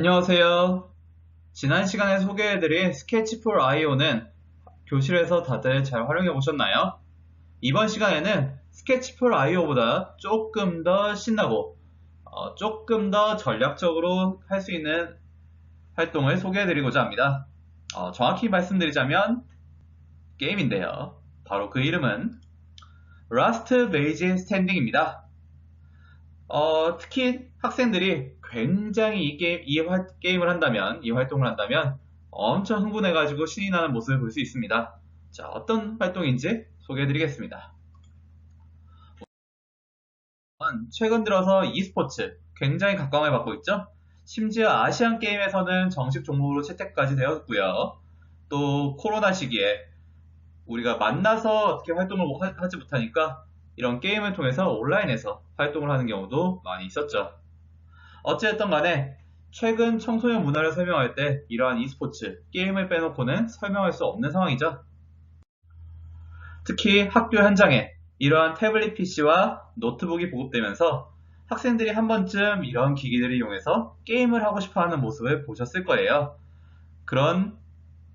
안녕하세요. 지난 시간에 소개해드린 스케치풀 IO는 교실에서 다들 잘 활용해 보셨나요? 이번 시간에는 스케치풀 IO보다 조금 더 신나고 어, 조금 더 전략적으로 할 수 있는 활동을 소개해드리고자 합니다. 어, 정확히 말씀드리자면 게임인데요. 바로 그 이름은 Rust Maze Standing입니다. 어, 특히 학생들이 굉장히 이, 게임, 이 화- 게임을 한다면, 이 활동을 한다면 엄청 흥분해가지고 신이 나는 모습을 볼 수 있습니다. 자, 어떤 활동인지 소개해드리겠습니다. 최근 들어서 e스포츠 굉장히 각광을 받고 있죠? 심지어 아시안 게임에서는 정식 종목으로 채택까지 되었고요. 또 코로나 시기에 우리가 만나서 어떻게 활동을 하- 하지 못하니까 이런 게임을 통해서 온라인에서 활동을 하는 경우도 많이 있었죠. 어찌됐든 간에 최근 청소년 문화를 설명할 때 이러한 e스포츠, 게임을 빼놓고는 설명할 수 없는 상황이죠. 특히 학교 현장에 이러한 태블릿 PC와 노트북이 보급되면서 학생들이 한 번쯤 이런 기기들을 이용해서 게임을 하고 싶어 하는 모습을 보셨을 거예요. 그런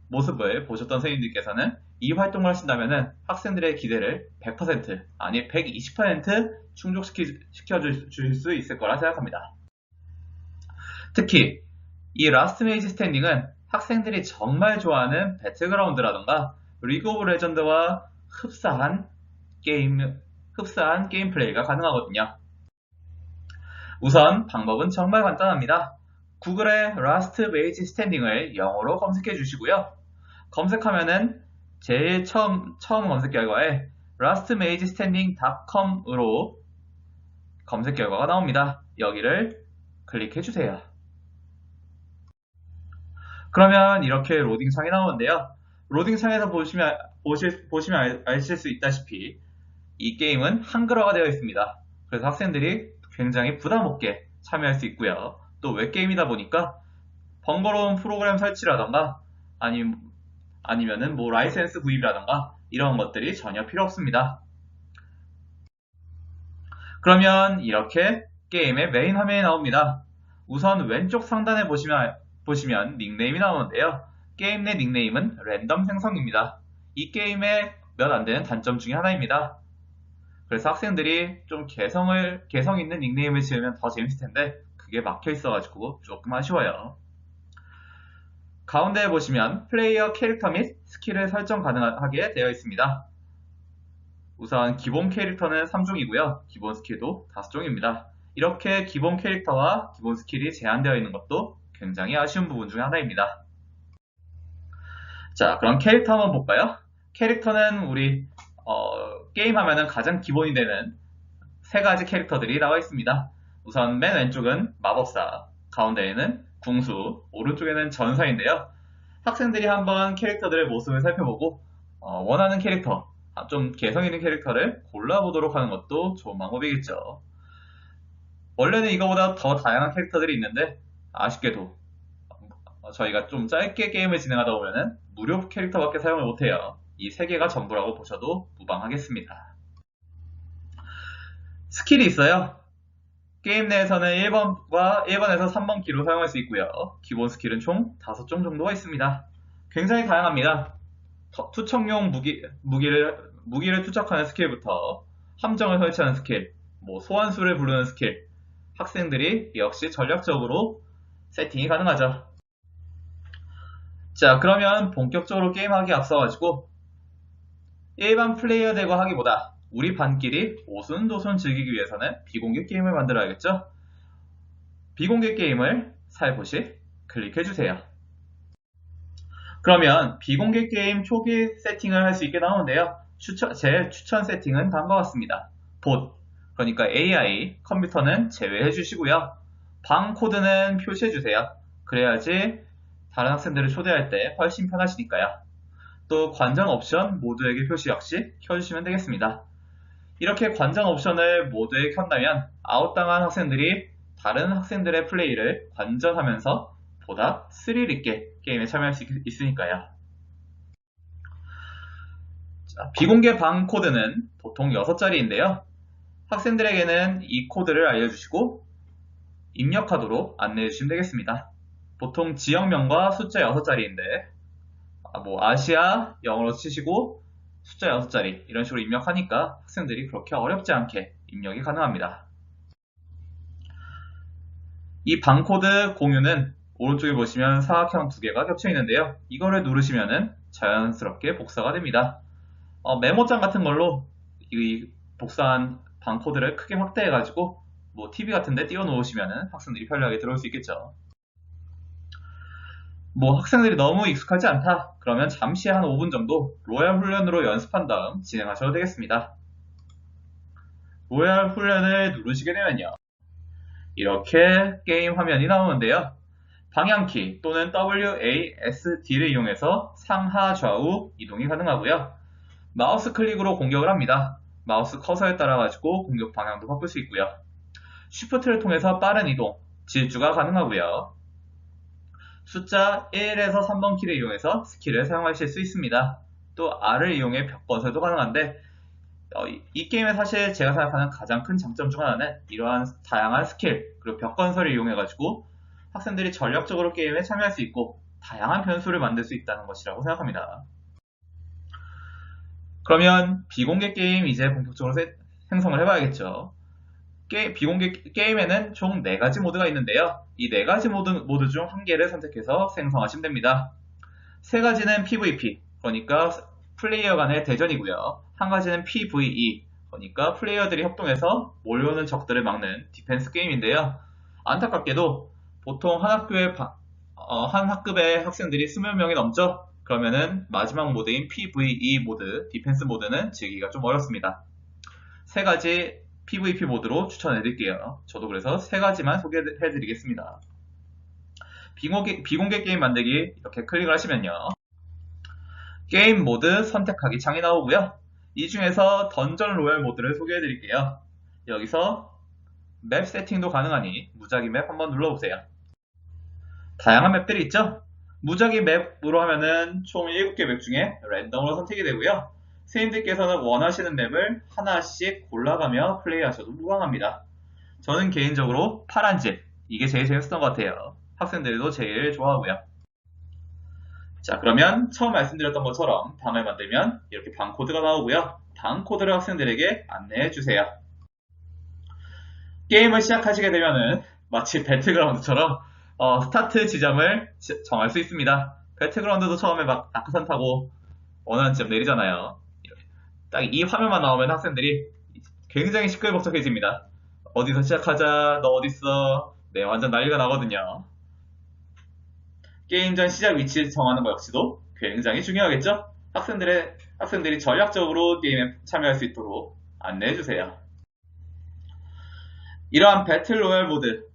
모습을 보셨던 선생님들께서는 이 활동을 하신다면 학생들의 기대를 100% 아니 120% 충족시켜줄 수 있을 거라 생각합니다. 특히 이 라스트 메이지 스탠딩은 학생들이 정말 좋아하는 배틀그라운드라던가 리그 오브 레전드와 흡사한 게임 흡사한 게임 플레이가 가능하거든요. 우선 방법은 정말 간단합니다. 구글에 라스트 메이지 스탠딩을 영어로 검색해 주시고요. 검색하면은 제일 처음 처음 검색 결과에 lastmagestanding.com으로 검색 결과가 나옵니다. 여기를 클릭해 주세요. 그러면 이렇게 로딩 창이 나오는데요. 로딩 창에서 보시면 보실, 보시면 알- 아실 수 있다시피 이 게임은 한글화가 되어 있습니다. 그래서 학생들이 굉장히 부담 없게 참여할 수 있고요. 또 웹게임이다 보니까 번거로운 프로그램 설치라던가 아니, 아니면은 뭐 라이센스 구입이라던가 이런 것들이 전혀 필요 없습니다. 그러면 이렇게 게임의 메인 화면이 나옵니다. 우선 왼쪽 상단에 보시면, 보시면 닉네임이 나오는데요. 게임 내 닉네임은 랜덤 생성입니다. 이 게임의 몇 안 되는 단점 중에 하나입니다. 그래서 학생들이 좀 개성을, 개성 있는 닉네임을 지으면 더 재밌을 텐데, 그게 막혀 있어가지고 조금 아쉬워요. 가운데에 보시면 플레이어 캐릭터 및 스킬을 설정 가능하게 되어 있습니다. 우선 기본 캐릭터는 3종이고요. 기본 스킬도 5종입니다. 이렇게 기본 캐릭터와 기본 스킬이 제한되어 있는 것도 굉장히 아쉬운 부분 중 하나입니다. 자, 그럼 캐릭터 한번 볼까요? 캐릭터는 우리 어, 게임하면은 가장 기본이 되는 세 가지 캐릭터들이 나와 있습니다. 우선 맨 왼쪽은 마법사, 가운데에는 궁수, 오른쪽에는 전사인데요. 학생들이 한번 캐릭터들의 모습을 살펴보고 어, 원하는 캐릭터, 아, 좀 개성 있는 캐릭터를 골라보도록 하는 것도 좋은 방법이겠죠. 원래는 이거보다 더 다양한 캐릭터들이 있는데 아쉽게도 어, 저희가 좀 짧게 게임을 진행하다 보면은 무료 캐릭터밖에 사용을 못해요. 이 세 개가 전부라고 보셔도 무방하겠습니다. 스킬이 있어요. 게임 내에서는 1번과 1번에서 3번 키로 사용할 수 있고요. 기본 스킬은 총 5종 정도가 있습니다. 굉장히 다양합니다. 터- 투척용 무기, 무기를, 무기를 투척하는 스킬부터 함정을 설치하는 스킬, 뭐 소환수를 부르는 스킬, 학생들이 역시 전략적으로 세팅이 가능하죠. 자, 그러면 본격적으로 게임하기 앞서가지고 일반 플레이어 대고 하기보다 우리 반끼리 오순도순 즐기기 위해서는 비공개 게임을 만들어야겠죠? 비공개 게임을 살포시 클릭해주세요. 그러면 비공개 게임 초기 세팅을 할 수 있게 나오는데요. 추천, 제 추천 세팅은 다음과 같습니다. 봇, 그러니까 AI, 컴퓨터는 제외해 주시고요. 방 코드는 표시해 주세요. 그래야지 다른 학생들을 초대할 때 훨씬 편하시니까요. 또 관전 옵션 모두에게 표시 역시 켜주시면 되겠습니다. 이렇게 관전 옵션을 모두에 켠다면 아웃당한 학생들이 다른 학생들의 플레이를 관전하면서 보다 스릴 있게 게임에 참여할 수 있- 있으니까요. 자, 비공개 방 코드는 보통 6자리인데요. 학생들에게는 이 코드를 알려주시고 입력하도록 안내해 주시면 되겠습니다. 보통 지역명과 숫자 6자리인데 아, 뭐 아시아 영어로 치시고 숫자 6자리 이런 식으로 입력하니까 학생들이 그렇게 어렵지 않게 입력이 가능합니다. 이 방코드 공유는 오른쪽에 보시면 사각형 두 개가 겹쳐 있는데요. 이거를 누르시면은 자연스럽게 복사가 됩니다. 어, 메모장 같은 걸로 이 복사한 방코드를 크게 확대해가지고 뭐 TV 같은데 띄워놓으시면은 학생들이 편리하게 들어올 수 있겠죠. 뭐 학생들이 너무 익숙하지 않다 그러면 잠시 한 5분 정도 로얄 훈련으로 연습한 다음 진행하셔도 되겠습니다. 로얄 훈련을 누르시게 되면요. 이렇게 게임 화면이 나오는데요. 방향키 또는 WASD를 이용해서 상하 좌우 이동이 가능하고요. 마우스 클릭으로 공격을 합니다. 마우스 커서에 따라 가지고 공격 방향도 바꿀 수 있고요. 쉬프트를 통해서 빠른 이동, 질주가 가능하고요. 숫자 1에서 3번 키를 이용해서 스킬을 사용하실 수 있습니다. 또 R을 이용해 벽 건설도 가능한데 어, 이, 이 게임의 사실 제가 생각하는 가장 큰 장점 중 하나는 이러한 다양한 스킬 그리고 벽 건설을 이용해 가지고 학생들이 전략적으로 게임에 참여할 수 있고 다양한 변수를 만들 수 있다는 것이라고 생각합니다. 그러면 비공개 게임 이제 본격적으로 세- 생성을 해봐야겠죠. 게, 비공개 게임에는 총 4가지 모드가 있는데요. 이 4가지 모드, 모드 중 한 개를 선택해서 생성하시면 됩니다. 세 가지는 PVP, 그러니까 플레이어 간의 대전이고요. 한 가지는 PVE, 그러니까 플레이어들이 협동해서 몰려오는 적들을 막는 디펜스 게임인데요. 안타깝게도 보통 한 학교에 바- 어, 한 학급의 학생들이 20명이 넘죠? 그러면은 마지막 모드인 PVE 모드, 디펜스 모드는 즐기기가 좀 어렵습니다. 세 가지 PVP 모드로 추천해 드릴게요. 저도 그래서 세 가지만 소개해 드리겠습니다. 비공개, 비공개 게임 만들기 이렇게 클릭을 하시면요. 게임 모드 선택하기 창이 나오고요. 이 중에서 던전 로얄 모드를 소개해 드릴게요. 여기서 맵 세팅도 가능하니 무작위 맵 한번 눌러보세요. 다양한 맵들이 있죠? 무작위 맵으로 하면은 총 7개 맵 중에 랜덤으로 선택이 되고요. 선생님들께서는 원하시는 맵을 하나씩 골라가며 플레이하셔도 무방합니다. 저는 개인적으로 파란 집, 이게 제일 재밌었던 것 같아요. 학생들도 제일 좋아하고요. 자, 그러면 처음 말씀드렸던 것처럼 방을 만들면 이렇게 방 코드가 나오고요. 방 코드를 학생들에게 안내해 주세요. 게임을 시작하시게 되면은 마치 배틀그라운드처럼 어, 스타트 지점을 지- 정할 수 있습니다. 배틀그라운드도 처음에 막 낙하산 타고 원하는 지점 내리잖아요. 딱 이 화면만 나오면 학생들이 굉장히 시끌벅적해집니다. 어디서 시작하자, 너 어딨어? 네, 완전 난리가 나거든요. 게임 전 시작 위치 정하는 것 역시도 굉장히 중요하겠죠? 학생들의, 학생들이 전략적으로 게임에 참여할 수 있도록 안내해주세요. 이러한 배틀 로얄 모드,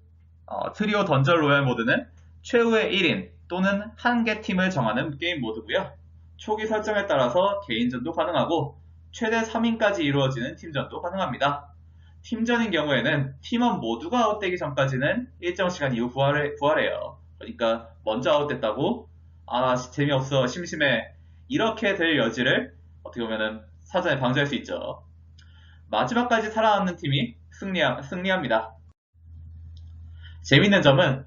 어, 트리오 던전 로얄 모드는 최후의 1인 또는 한 개 팀을 정하는 게임 모드고요. 초기 설정에 따라서 개인전도 가능하고 최대 3인까지 이루어지는 팀전도 가능합니다. 팀전인 경우에는 팀원 모두가 아웃되기 전까지는 일정 시간 이후 부활해, 부활해요. 그러니까 먼저 아웃됐다고 아 재미없어 심심해 이렇게 될 여지를 어떻게 보면은 사전에 방지할 수 있죠. 마지막까지 살아남는 팀이 승리, 승리합니다. 재밌는 점은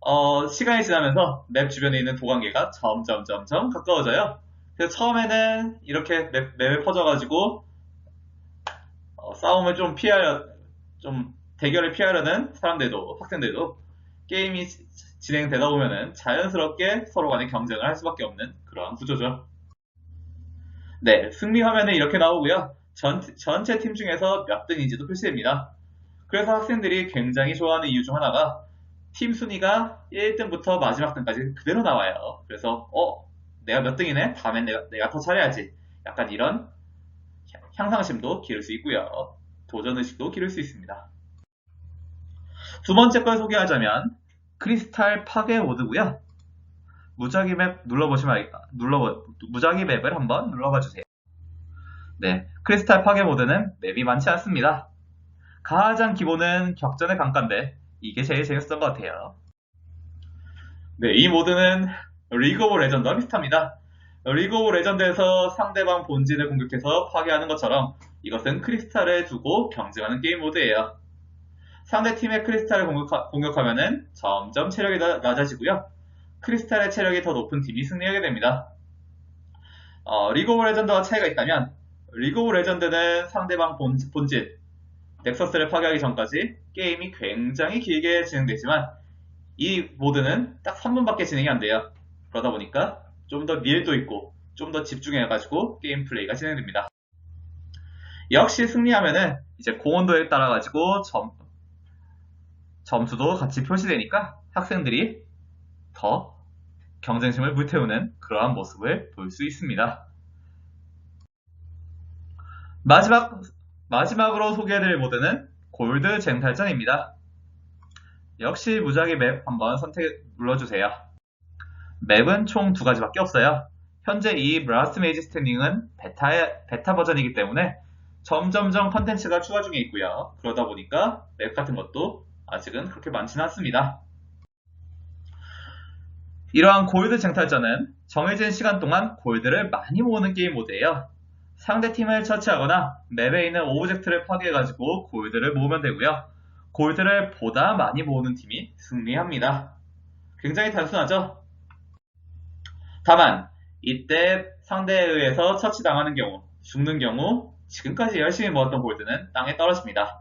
어, 시간이 지나면서 맵 주변에 있는 도관계가 점점 점점 가까워져요. 그래서 처음에는 이렇게 맵, 맵에 퍼져가지고 어, 싸움을 좀 피하려 좀 대결을 피하려는 사람들도 학생들도 게임이 지- 진행되다 보면은 자연스럽게 서로 간에 경쟁을 할 수밖에 없는 그러한 구조죠. 네, 승리 화면은 이렇게 나오고요. 전, 전체 팀 중에서 몇 등인지도 표시됩니다. 그래서 학생들이 굉장히 좋아하는 이유 중 하나가 팀 순위가 1등부터 마지막 등까지 그대로 나와요. 그래서 어 내가 몇 등이네? 다음엔 내가, 내가 더 잘해야지. 약간 이런 향상심도 기를 수 있고요. 도전의식도 기를 수 있습니다. 두 번째 걸 소개하자면 크리스탈 파괴 모드고요. 무작위 맵 눌러보시면 알- 눌러 무작위 맵을 한번 눌러봐 주세요. 네, 크리스탈 파괴 모드는 맵이 많지 않습니다. 가장 기본은 격전의 강가인데 이게 제일 재밌었던 것 같아요. 네, 이 모드는 리그 오브 레전드와 비슷합니다. 리그 오브 레전드에서 상대방 본진을 공격해서 파괴하는 것처럼 이것은 크리스탈을 두고 경쟁하는 게임 모드예요. 상대 팀의 크리스탈을 공격하, 공격하면은 점점 체력이 나- 낮아지고요. 크리스탈의 체력이 더 높은 팀이 승리하게 됩니다. 어, 리그 오브 레전드와 차이가 있다면 리그 오브 레전드는 상대방 본, 본질, 넥서스를 파괴하기 전까지 게임이 굉장히 길게 진행되지만 이 모드는 딱 3분밖에 진행이 안 돼요. 그러다 보니까 좀 더 밀도 있고 좀 더 집중해가지고 게임 플레이가 진행됩니다. 역시 승리하면은 이제 고온도에 따라 가지고 점, 점수도 같이 표시되니까 학생들이 더 경쟁심을 불태우는 그러한 모습을 볼 수 있습니다. 마지막, 마지막으로 소개해드릴 모드는 골드 쟁탈전입니다. 역시 무작위 맵 한번 선택 눌러주세요. 맵은 총 두 가지밖에 없어요. 현재 이 브라스트 메이지 스탠딩은 베타, 베타 버전이기 때문에 점점점 컨텐츠가 추가 중에 있고요. 그러다 보니까 맵 같은 것도 아직은 그렇게 많지는 않습니다. 이러한 골드 쟁탈전은 정해진 시간 동안 골드를 많이 모으는 게임 모드예요. 상대 팀을 처치하거나 맵에 있는 오브젝트를 파괴해가지고 골드를 모으면 되고요. 골드를 보다 많이 모으는 팀이 승리합니다. 굉장히 단순하죠? 다만 이때 상대에 의해서 처치당하는 경우, 죽는 경우 지금까지 열심히 모았던 골드는 땅에 떨어집니다.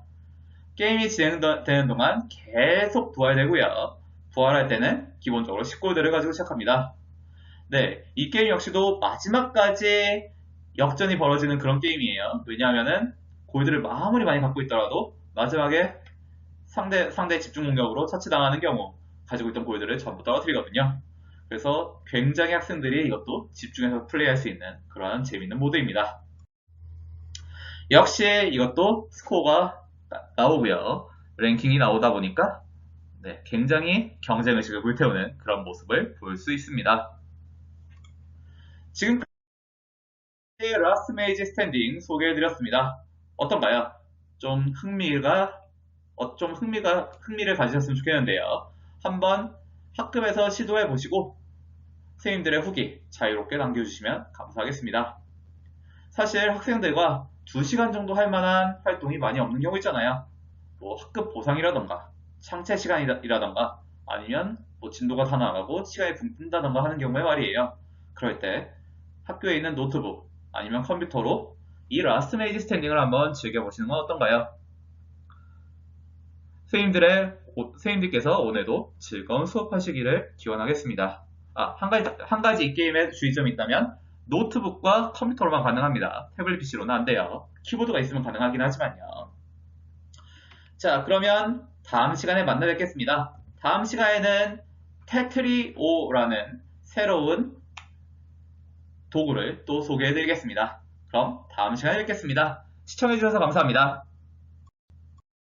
게임이 진행되는 동안 계속 부활되고요. 부활할 때는 기본적으로 10골드를 가지고 시작합니다. 네, 이 게임 역시도 마지막까지 역전이 벌어지는 그런 게임이에요. 왜냐하면은 골드를 아무리 많이 갖고 있더라도 마지막에 상대 상대 집중 공격으로 처치당하는 경우 가지고 있던 골드를 전부 떨어뜨리거든요. 그래서 굉장히 학생들이 이것도 집중해서 플레이할 수 있는 그런 재밌는 모드입니다. 역시 이것도 스코어가 나- 나오고요. 랭킹이 나오다 보니까 네, 굉장히 경쟁의식을 불태우는 그런 모습을 볼 수 있습니다. 지금까지 라스트 메이지 스탠딩 소개해드렸습니다. 어떤가요? 좀 흥미가 어, 좀 흥미가 흥미를 가지셨으면 좋겠는데요. 한번 학급에서 시도해 보시고 선생님들의 후기 자유롭게 남겨주시면 감사하겠습니다. 사실 학생들과 2시간 정도 할 만한 활동이 많이 없는 경우 있잖아요. 뭐 학급 보상이라던가 창체 시간이라던가 아니면 뭐 진도가 다 나가고 시간이 붕 뜬다던가 하는 경우에 말이에요. 그럴 때 학교에 있는 노트북 아니면 컴퓨터로 이 라스트 메이지 스탠딩을 한번 즐겨보시는 건 어떤가요? 선생님들의, 오- 선생님들께서 오늘도 즐거운 수업하시기를 기원하겠습니다. 아, 한 가지, 한 가지 이 게임의 주의점이 있다면 노트북과 컴퓨터로만 가능합니다. 태블릿 PC로는 안 돼요. 키보드가 있으면 가능하긴 하지만요. 자, 그러면 다음 시간에 만나 뵙겠습니다. 다음 시간에는 테트리오라는 새로운 도구를 또 소개해 드리겠습니다. 그럼 다음 시간에 뵙겠습니다. 시청해 주셔서 감사합니다.